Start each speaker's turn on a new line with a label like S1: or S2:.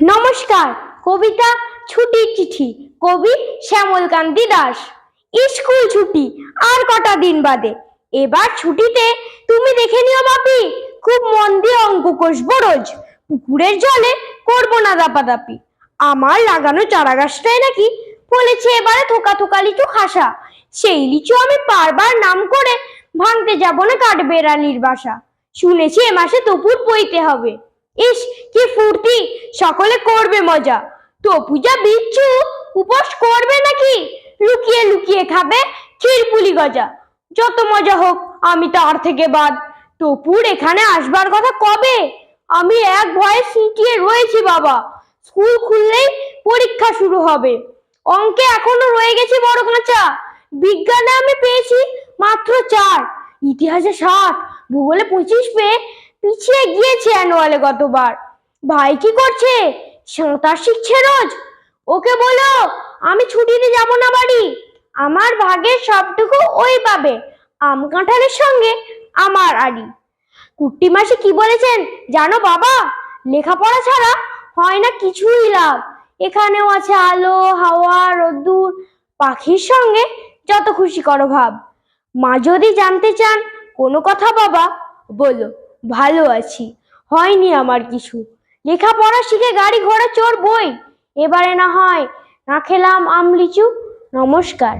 S1: নমস্কার, কবিতা ছুটির চিঠি, কবি শ্যামলকান্তি দাস। স্কুল ছুটি, আর কটা দিন বাদে। এবার ছুটিতে তুমি দেখে নিও বাপি, খুব মন দিয়ে অঙ্ক কষবো রোজ। পুকুরের জলে করব না দাপাদাপি। আমার লাগানো চারা গাছটাই নাকি ফলেছে এবারে থোকা থোকা লিচু খাসা। সেই লিচু আমি বারবার নাম করে ভাঙতে যাব না কাঠবেড়ালির বাসা। শুনেছি এ মাসে দুপুর পইতে হবে। ইস, কি সকলে করবে মজা। তো পূজা বিচ্ছু উপোস করবে নাকি? লুকিয়ে লুকিয়ে খাবে ক্ষীরপুলি গজা। যত মজা হোক, আমি তার থেকে বাদ। টপুর এখানে আসবার কথা কবে? আমি এক ভয়ে সিটিয়ে রয়েছি বাবা। স্কুল খুললেই পরীক্ষা শুরু হবে। অঙ্কে এখনও রয়ে গেছে বড় কাঁচা বিজ্ঞানে আমি পেয়েছি মাত্র চার। ইতিহাসে ষাট ভূগোলে পঁচিশ পেয়ে পিছিয়ে গিয়েছে অ্যানুয়ালে গতবার। ভাই কি করছে? সাঁতার শিখছে রোজ? ওকে বলো, আমি ছুটিতে যাব না বাড়ি। আমার ভাগের সবটুকু ওই পাবে, আম কাঁঠালের সঙ্গে আমার আড়ি। কুট্টি মাসি কি বলেছেন জানো বাবা? লেখাপড়া ছাড়া হয় না কিছুই লাভ। এখানেও আছে আলো, হাওয়া, রোদ্দুর, পাখির সঙ্গে যত খুশি করো ভাব। মা যদি জানতে চান কোনো কথা বাবা, বলো, ভালো আছি। হয়নি আমার কিছু। লেখাপড়া শিখে গাড়ি ঘোড়া চোর বই। এবারে না হয় না খেলাম আম লিচু নমস্কার।